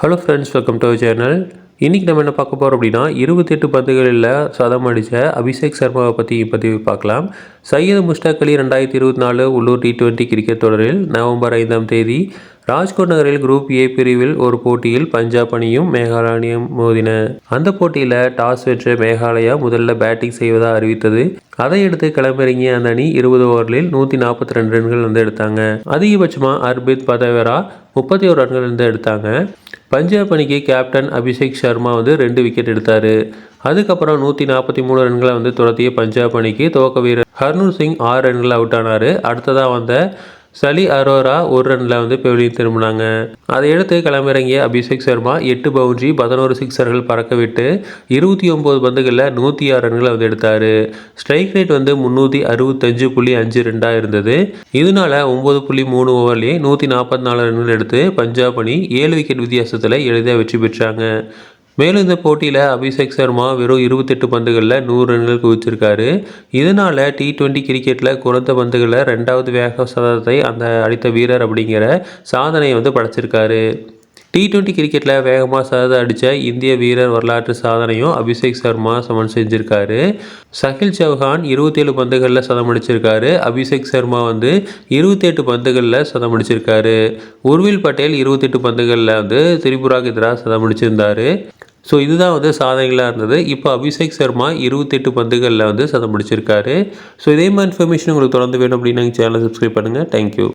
Hello friends welcome to channel இன்றைக்கி நம்ம என்ன பார்க்க போகிறோம் அப்படின்னா இருபத்தெட்டு பந்துகளில் சதம் அடித்த அபிஷேக் சர்மாவை பற்றி பதிவு பார்க்கலாம். சையது முஸ்டாக் அலி ரெண்டாயிரத்தி இருபத்தி நாலு உள்ளூர் டி டுவெண்ட்டி கிரிக்கெட் தொடரில் நவம்பர் ஐந்தாம் தேதி ராஜ்கோட் நகரில் குரூப் ஏ பிரிவில் ஒரு போட்டியில் பஞ்சாப் அணியும் மேகாலய மோதின. அந்த போட்டியில் டாஸ் வென்ற மேகாலயா முதல்ல பேட்டிங் செய்வதாக அறிவித்தது. அதையடுத்து களமிறங்கிய அந்த அணி இருபது ஓவரில் நூற்றி நாற்பத்தி ரெண்டு ரன்கள் வந்து எடுத்தாங்க. அதிகபட்சமாக அர்பித் பதவரா முப்பத்தி ஒரு ரன்கள் வந்து எடுத்தாங்க. பஞ்சாப் அணிக்கு கேப்டன் அபிஷேக் சர்மா வந்து ரெண்டு விக்கெட் எடுத்தார். அதுக்கப்புறம் நூற்றி நாற்பத்தி மூணு ரன்களை வந்து துரத்திய பஞ்சாப் அணிக்கு துவக்க வீரர் ஹர்னூர் சிங் ஆறு ரன்கள் அவுட் ஆனார். அடுத்ததாக வந்த சலி அரோரா ஒரு ரனில் வந்து பெவிலியன் திரும்பினாங்க. அதையடுத்து களமிறங்கிய அபிஷேக் சர்மா எட்டு பவுண்டரி பதினோரு சிக்ஸர்கள் பறக்க விட்டு இருபத்தி ஒம்பது பந்துகளில் நூற்றி ஆறு ரன்களை வந்து எடுத்தார். ஸ்ட்ரைக் ரேட் வந்து முந்நூற்றி அறுபத்தஞ்சு புள்ளி அஞ்சு ரெண்டாக இருந்தது. இதனால ஒம்பது புள்ளி மூணு ஓவர்லேயே நூற்றி நாற்பத்தி நாலு ரன்கள் எடுத்து பஞ்சாப் அணி ஏழு விக்கெட் வித்தியாசத்தில் எளிதாக வெற்றி பெற்றாங்க. மேலும் இந்த போட்டியில் அபிஷேக் சர்மா வெறும் இருபத்தெட்டு பந்துகளில் நூறு ரன்கள் குவிச்சிருக்காரு. இதனால் டி ட்வெண்ட்டி கிரிக்கெட்டில் குறைந்த பந்துகளில் ரெண்டாவது வேக சதத்தை அந்த அடித்த வீரர் அப்படிங்கிற சாதனையை வந்து படைச்சிருக்காரு. டி ட்வெண்ட்டி கிரிக்கெட்டில் வேகமாக சதத்தை அடித்த இந்திய வீரர் வரலாற்று சாதனையும் அபிஷேக் சர்மா சமன் செஞ்சுருக்காரு. சஹில் சௌஹான் இருபத்தேழு பந்துகளில் சதம் அடிச்சிருக்காரு அபிஷேக் சர்மா வந்து இருபத்தெட்டு பந்துகளில் சதம் அடிச்சிருக்காரு உர்வில் பட்டேல் இருபத்தெட்டு பந்துகளில் வந்து திரிபுராக்கு எதிராக சதம் அடிச்சிருந்தார் ஸோ இதுதான் வந்து சாதனைகளாக இருந்தது. இப்போ அபிஷேக் சர்மா இருபத்தெட்டு பந்துகளில் வந்து சதம் பிடிச்சிருக்காரு ஸோ இதே மாதிரி இன்ஃபர்மேஷன் உங்களுக்கு தொடர்ந்து வேணும் அப்படின்னு சேனலை சப்ஸ்கிரைப் பண்ணுங்கள் தேங்க்யூ